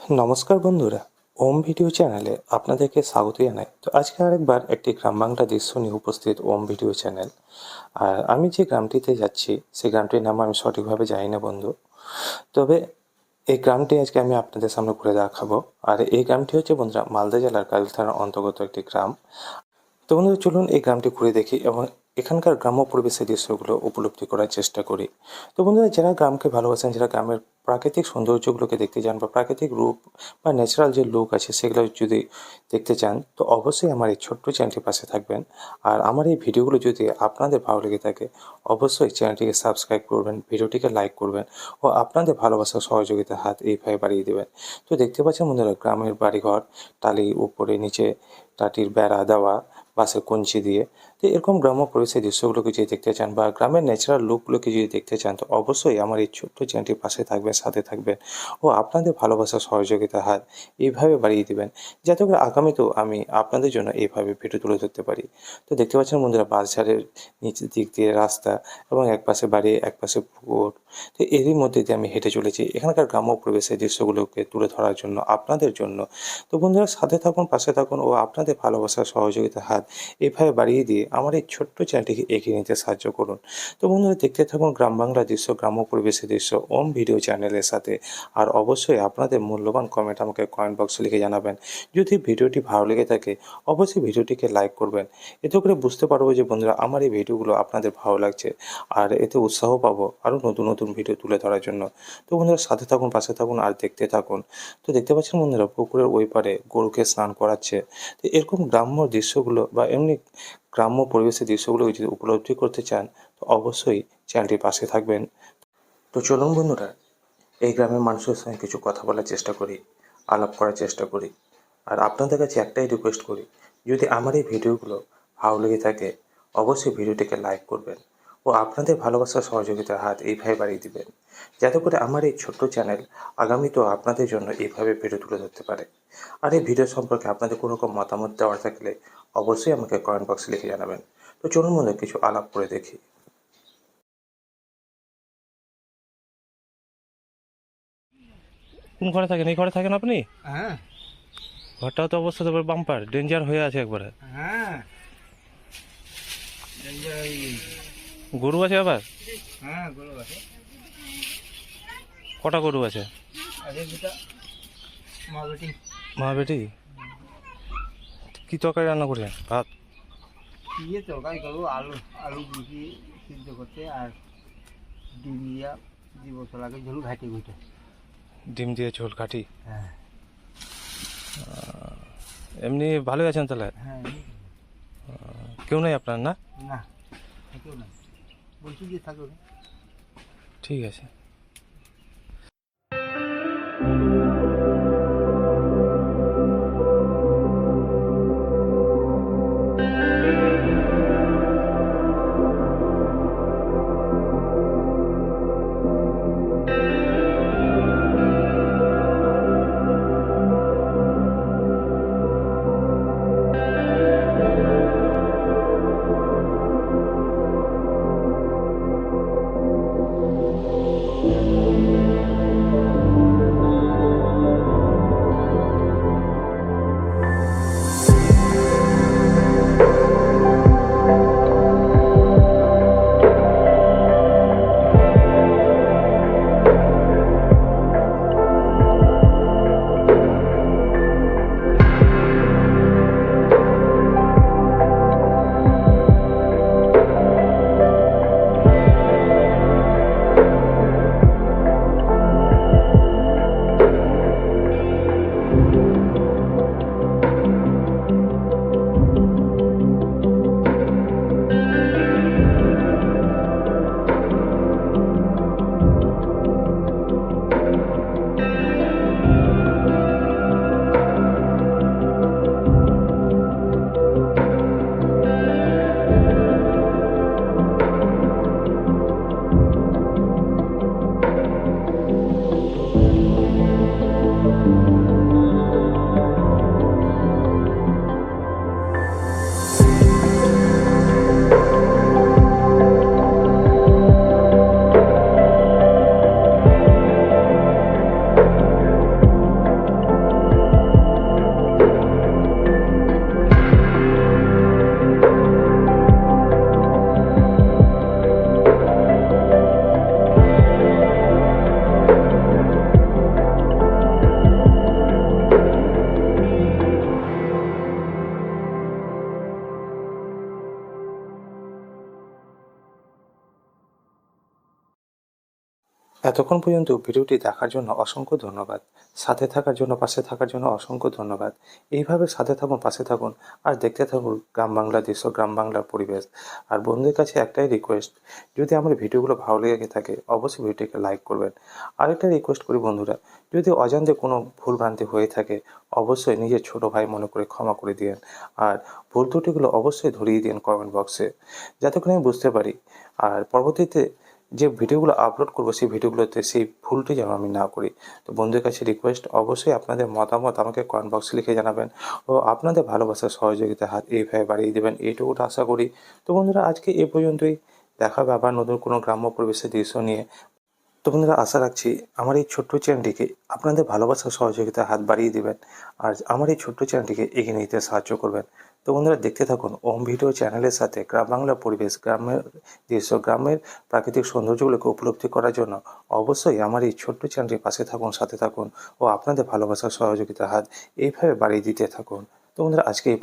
নমস্কার বন্ধুরা, ওম ভিডিও চ্যানেলে আপনাদেরকে স্বাগত জানাই। তো আজকে আরেকবার একটি গ্রাম বাংলা দৃশ্য নিয়ে উপস্থিত ওম ভিডিও চ্যানেল। আর আমি যে গ্রামটিতে যাচ্ছি, সেই গ্রামটির নাম আমি সঠিকভাবে জানি না বন্ধু। তবে এই গ্রামটি আজকে আমি আপনাদের সামনে ঘুরে দেখাবো। আর এই গ্রামটি হচ্ছে বন্ধুরা মালদা জেলার কাল থানার অন্তর্গত একটি গ্রাম। তো বন্ধুরা, চলুন এই গ্রামটি ঘুরে দেখি এবং এখানকার গ্রাম্য পরিবেশের দৃশ্যগুলো উপলব্ধি করার চেষ্টা করি। তো বন্ধুরা, যারা গ্রামকে ভালোবাসেন, যারা গ্রামের প্রাকৃতিক সৌন্দর্যগুলোকে দেখতে চান বা প্রাকৃতিক রূপ বা ন্যাচারাল যে লুক আছে সেগুলো যদি দেখতে চান, তো অবশ্যই আমার এই ছোট্ট চ্যানেলটির পাশে থাকবেন। আর আমার এই ভিডিওগুলো যদি আপনাদের ভালো লেগে থাকে, অবশ্যই চ্যানেলটিকে সাবস্ক্রাইব করবেন, ভিডিওটিকে লাইক করবেন ও আপনাদের ভালোবাসার সহযোগিতা হাত এইভাবে বাড়িয়ে দেবেন। তো দেখতে পাচ্ছেন বন্ধুরা, গ্রামের বাড়িঘর টালি উপরে নিচে টাটির বেড়া দেওয়া বাঁশের কঞ্চি দিয়ে। তো এরকম গ্রাম্য পরিবেশের দৃশ্যগুলোকে যদি দেখতে চান বা গ্রামের ন্যাচারাল লুকগুলোকে যদি দেখতে চান, তো অবশ্যই আমার এই ছোট্ট চ্যানেলটির পাশে থাকবেন, সাথে থাকবেন ও আপনাদের ভালোবাসার সহযোগিতা, হাত এইভাবে বাড়িয়ে দেবেন যাতে করে আগামীতেও আমি আপনাদের জন্য এইভাবে ভিডিও তুলে ধরতে পারি। তো দেখতে পাচ্ছেন বন্ধুরা বাসঝাড়ের নিচের দিক দিয়ে রাস্তা এবং এক পাশে বাড়ি, এক পাশে পুকুর। তো এরই মধ্যে দিয়ে আমি হেঁটে চলেছি এখানকার গ্রাম্য পরিবেশের দৃশ্যগুলোকে তুলে ধরার জন্য আপনাদের জন্য। তো বন্ধুরা, সাথে থাকুন, পাশে থাকুন ও আপনাদের ভালোবাসার সহযোগিতা, হাত এইভাবে বাড়িয়ে দিয়ে আমার এই ছোট্ট চ্যানেলটিকে এগিয়ে নিতে সাহায্য করুন। তো বন্ধুরা, দেখতে থাকুন গ্রাম বাংলা দৃশ্য, গ্রাম্য পরিবেশের দৃশ্য ওম ভিডিও চ্যানেলের সাথে। আর অবশ্যই আপনাদের মূল্যবান কমেন্ট আমাকে কমেন্ট বক্সে লিখে জানাবেন। যদি ভিডিওটি ভালো লেগে থাকে, অবশ্যই ভিডিওটিকে লাইক করবেন। এতে করে বুঝতে পারব যে বন্ধুরা, আমার এই ভিডিওগুলো আপনাদের ভালো লাগছে। আর এতে উৎসাহ পাবো আরও নতুন নতুন ভিডিও তুলে ধরার জন্য। তো বন্ধুরা, সাথে থাকুন, পাশে থাকুন আর দেখতে থাকুন। তো দেখতে পাচ্ছেন বন্ধুরা, পুকুরের ওই পারে গরুকে স্নান করাচ্ছে। তো এরকম গ্রাম্য দৃশ্যগুলো এমনি গ্রাম্য পরিবেশের দৃশ্যগুলো যদি উপলব্ধি করতে চান, তো অবশ্যই চ্যানেলটির পাশে থাকবেন। তো চলুন বন্ধুরা, এই গ্রামের মানুষের সঙ্গে কিছু কথা বলার চেষ্টা করি, আলাপ করার চেষ্টা করি। আর আপনাদের কাছে একটাই রিকোয়েস্ট করি, যদি আমার এই ভিডিওগুলো ভালো লেগে থাকে, অবশ্যই ভিডিওটিকে লাইক করবেন। ও আপনাদের ভালোবাসার সহযোগিতার হাত এইভাবে বাড়িয়ে দিবেন। যাতে করে আমার এই ছোট্ট চ্যানেল আগামীতেও আপনাদের জন্য এইভাবে ভিডিও তুলে ধরতে পারে। আর এই ভিডিও সম্পর্কে আপনাদের কোনো রকম মতামত দেওয়ার থাকলে অবশ্যই আমাকে কমেন্ট বক্সে লিখে জানাবেন। তো চলুন মনে কিছু আলাপ করে দেখি। কোন ঘরে থাকেন? এই ঘরে থাকেন আপনি? হ্যাঁ। ঘরটাও তো অবস্থা তো বাম্পার ডেঞ্জার হয়ে আছে একবারে। হ্যাঁ। হয়ে গেছে। গরু আছে আবার? হ্যাঁ গরু আছে। কটা গরু আছে? মা বেটি কি তরকারি রান্না করছেন ভাত? ইয়ে তরকারি করব আলু আলু বুঝি সিদ্ধ করতে আর ডিম দিয়া ঝোল ঘাটি ঘুটে। ডিম দিয়ে ঝোল কাটি হ্যাঁ। এমনি ভালোই আছেন তাহলে? হ্যাঁ কেউ নেই আপনার না? না থাকেও না বলছি গিয়ে থাকবে। ঠিক আছে। এতক্ষণ পর্যন্ত ভিডিওটি দেখার জন্য অসংখ্য ধন্যবাদ। সাথে থাকার জন্য, পাশে থাকার জন্য অসংখ্য ধন্যবাদ। এইভাবে সাথে থাকুন, পাশে থাকুন, আর দেখতে থাকুন গ্রাম বাংলা দৃশ্য গ্রাম বাংলার পরিবেশ। আর বন্ধুদের কাছে একটাই রিকোয়েস্ট যদি আমার ভিডিওগুলো ভালো লেগে থাকে, অবশ্যই ভিডিওটিকে লাইক করবেন। আরেকটা রিকোয়েস্ট করি বন্ধুরা, যদি অজান্তে কোনো ভুলভ্রান্তি হয়ে থাকে, অবশ্যই নিজের ছোট ভাই মনে করে ক্ষমা করে দিন আর ভুল ত্রুটিগুলো অবশ্যই ধরিয়ে দিন কমেন্ট বক্সে যাতে করে আমি বুঝতে পারি। আর পরবর্তীতে যে ভিডিওগুলো আপলোড করব, সেই ভিডিওগুলোতে সেই ভুলটি যেন আমি না করি। তো বন্ধুদের কাছে রিকোয়েস্ট অবশ্যই আপনাদের মতামত আমাকে কমেন্ট বক্সে লিখে জানাবেন ও আপনাদের ভালোবাসার সহযোগিতা হাত এইভাবে বাড়িয়ে দেবেন এইটুকুটা আশা করি। তো বন্ধুরা, আজকে এ পর্যন্তই। দেখা হবে আবার নতুন কোনো গ্রাম্য পরিবেশের দৃশ্য নিয়ে। তো বন্ধুরা, আশা রাখছি আমার এই ছোট্ট চ্যানেলটিকে আপনাদের ভালোবাসার সহযোগিতা হাত বাড়িয়ে দেবেন। আর আমার এই ছোট্ট চ্যানেলটিকে এগিয়ে নিতে সাহায্য করবেন। তো বন্ধুরা দেখতে থাকুন, ওম ভিডিও চ্যানেলের সাথে গ্রাম বাংলা পরিবেশ, গ্রামের দৃশ্য গ্রামের প্রাকৃতিক সৌন্দর্যগুলোকে উপলব্ধি করার জন্য অবশ্যই আমার এই ছোট্ট চ্যানেলটির পাশে থাকুন, সাথে থাকুন ও আপনাদের ভালোবাসার সহযোগিতা হাত এইভাবে বাড়িয়ে দিতে থাকুন। তো বন্ধুরা আজকে এই